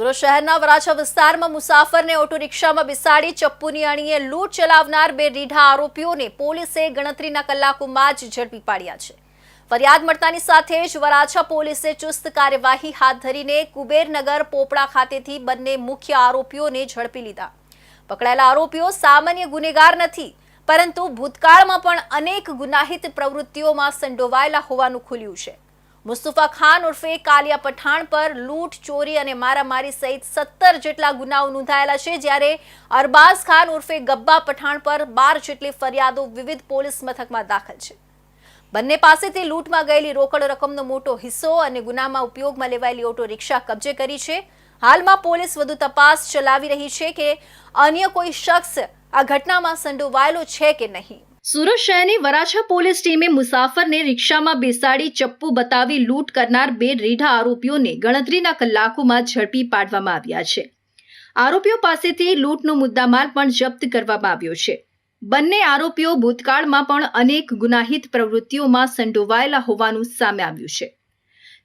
સુરત શહેરના વરાછા વિસ્તારમાં મુસાફરને ઓટો રિક્ષામાં બેસાડી ચપ્પુની અણીએ લૂંટ ચલાવનાર બે રીઢા આરોપીઓને પોલીસે ગણતરીના કલાકોમાં જ ઝડપી પાડ્યા છે. ફરિયાદ મળતાની સાથે જ વરાછા પોલીસે ચુસ્ત કાર્યવાહી હાથ ધરીને કુબેરનગર પોપડા ખાતેથી બંને મુખ્ય આરોપીઓને ઝડપી લીધા. પકડાયેલા આરોપીઓ સામાન્ય ગુનેગાર નથી, પરંતુ ભૂતકાળમાં પણ અનેક ગુનાહિત પ્રવૃત્તિઓમાં સંડોવાયેલા હોવાનું ખુલ્યું છે. મુસ્તફા ખાન ઉર્ફે કાલિયા પઠાણ પર લૂંટ, ચોરી અને મારામારી સહિત સત્તર જેટલા ગુનાઓ નોંધાયેલા છે. જ્યારે અરબાઝ ખાન ઉર્ફે ગબ્બા પઠાણ પર બાર જેટલી ફરિયાદો વિવિધ પોલીસ મથકમાં દાખલ છે. બંને પાસેથી લૂંટમાં ગયેલી રોકડ રકમનો મોટો હિસ્સો અને ગુનામાં ઉપયોગમાં લેવાયેલી ઓટો રિક્ષા કબજે કરી છે. હાલમાં પોલીસ વધુ તપાસ ચલાવી રહી છે કે અન્ય કોઈ શખ્સ આ ઘટનામાં સંડોવાયેલો છે કે નહીં. સુરત શહેરની વરાછા પોલીસ ટીમે મુસાફરને રિક્ષામાં બેસાડી ચપ્પુ બતાવી લૂંટ કરનાર બે રીઢા આરોપીઓને ગણતરીના કલાકોમાં ઝડપી પાડવામાં આવ્યા છે. આરોપીઓ પાસેથી લૂંટનો મુદ્દામાલ પણ જપ્ત કરવામાં આવ્યો છે. બંને આરોપીઓ ભૂતકાળમાં પણ અનેક ગુનાહિત પ્રવૃત્તિઓમાં સંડોવાયેલા હોવાનું સામે આવ્યું છે.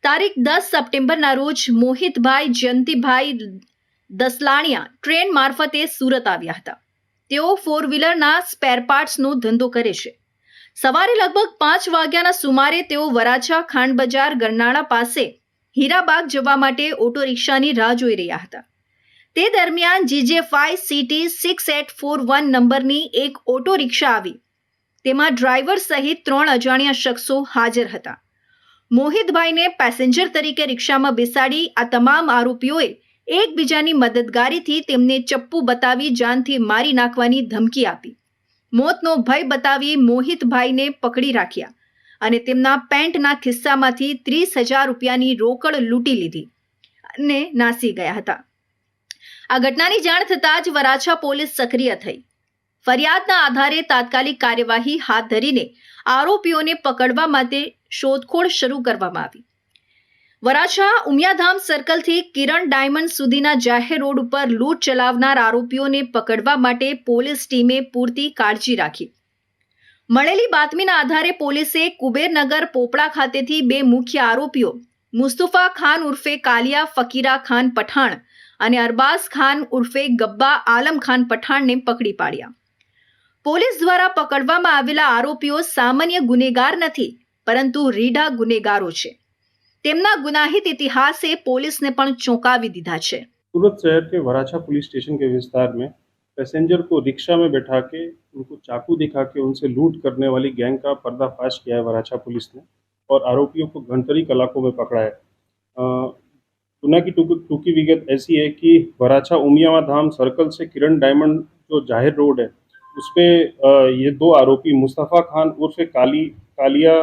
તારીખ દસ સપ્ટેમ્બરના રોજ મોહિતભાઈ જયંતિભાઈ દસલાણિયા ટ્રેન મારફતે સુરત આવ્યા હતા. તેઓ ફોર વ્હીલરના સ્પેર પાર્ટ્સનો ધંધો કરે છે. સવારે લગભગ પાંચ વાગ્યાના સુમારે તેઓ વરાછા ખાંડ બજાર ગરનાળા પાસે હીરાબાગ જવા માટે ઓટો રિક્ષાની રાહ જોઈ રહ્યા હતા. તે દરમિયાન GJ five CT six eight four one નંબરની એક ઓટો રિક્ષા આવી. તેમાં ડ્રાઈવર સહિત ત્રણ અજાણ્યા શખ્સો હાજર હતા. મોહિતભાઈને પેસેન્જર તરીકે રિક્ષામાં બેસાડી આ તમામ આરોપીઓએ એકબીજાની મદદગારીથી તેમને ચપ્પુ બતાવી જાનથી મારી નાખવાની ધમકી આપી. મોતનો ભય બતાવી મોહિતભાઈને પકડી રાખ્યા અને તેમના પેન્ટના ખિસ્સામાંથી ત્રીસ હજાર રૂપિયાની રોકડ લૂંટી લીધી અને નાસી ગયા હતા. આ ઘટનાની જાણ થતાં જ વરાછા પોલીસ સક્રિય થઈ. ફરિયાદના આધારે તાત્કાલિક કાર્યવાહી હાથ ધરીને આરોપીઓને પકડવા માટે શોધખોળ શરૂ કરવામાં આવી. વરાછા ઉમિયાધામ સર્કલથી કિરણ ડાયમંડ સુધીના જાહેર રોડ ઉપર લૂંટ ચલાવનાર આરોપીઓને પકડવા માટે પોલીસ ટીમે પૂરતી કાળજી રાખી. મળેલી બાતમીના આધારે પોલીસે કુબેરનગર પોપડા ખાતેથી બે મુખ્ય આરોપીઓ, મુસ્તફા ખાન ઉર્ફે કાલિયા ફકીરા ખાન પઠાણ અને અરબાઝ ખાન ઉર્ફે ગબ્બા આલમ ખાન પઠાણને પકડી પાડ્યા. પોલીસ દ્વારા પકડવામાં આવેલા આરોપીઓ સામાન્ય ગુનેગાર નથી, પરંતુ રીઢા ગુનેગારો છે. તેમના ગુનાહિત ઇતિહાસે પોલીસને પણ ચોંકાવી દીધા છે सूरत शहर के वराछा पुलिस स्टेशन के विस्तार में पैसेंजर को रिक्शा में बैठा के उनको चाकू दिखा के उनसे लूट करने वाली गैंग का पर्दाफाश किया है वराछा पुलिस ने और आरोपियों को घंटरी कलाकों में पकड़ा है अ, गुना की टूकी टूकी विगत ऐसी है कि वराछा उमियावा धाम सर्कल से किरण डायमंड जो जाहिर रोड है उस पे अ, ये दो आरोपी मुस्तफ़ा खान उर्फे काली कालिया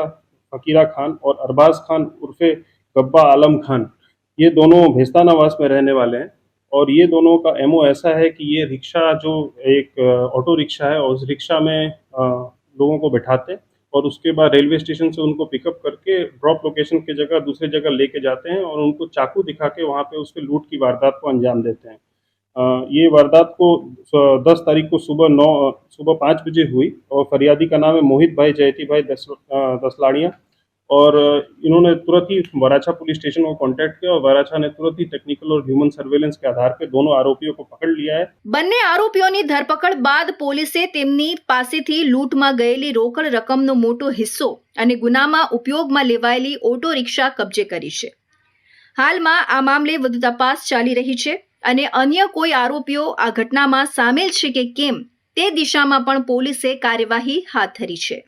फकीरा खान और अरबाज खान उर्फे गब्बा आलम खान। ये दोनों भेस्तानावास में रहने वाले हैं और ये दोनों का एमओ ऐसा है कि ये रिक्शा जो एक ऑटो रिक्शा है और उस रिक्शा में लोगों को बैठाते और उसके बाद रेलवे स्टेशन से उनको पिकअप करके ड्रॉप लोकेशन की जगह दूसरी जगह लेके जाते हैं और उनको चाकू दिखा के वहाँ पे उसके लूट की वारदात को अंजाम देते हैं। ये वारदात को दस तारीख को सुबह नौ सुबह पाँच बजे हुई और फरियादी का नाम है मोहित भाई जयती भाई दस अ, दसलाड़िया और अ, इन्होंने तुरंत ही वराछा पुलिस स्टेशन को कांटेक्ट किया और वराछा ने तुरंत ही टेक्निकल और ह्यूमन सर्वेलेंस के आधार पे दोनों आरोपियों को पकड़ लिया है બંને આરોપીઓની ધરપકડ બાદ પોલીસે તેમની પાસેથી લૂંટમાં ગયેલી રોકડ રકમનો મોટો હિસ્સો અને ગુનામાં ઉપયોગમાં લેવાયેલી ઓટો રિક્ષા કબજે કરી છે હાલમાં આ મામલે વધુ તપાસ ચાલી રહી છે અને અન્ય કોઈ આરોપીઓ આ ઘટનામાં સામેલ છે કે કેમ, તે દિશામાં પણ પોલીસે કાર્યવાહી હાથ ધરી છે.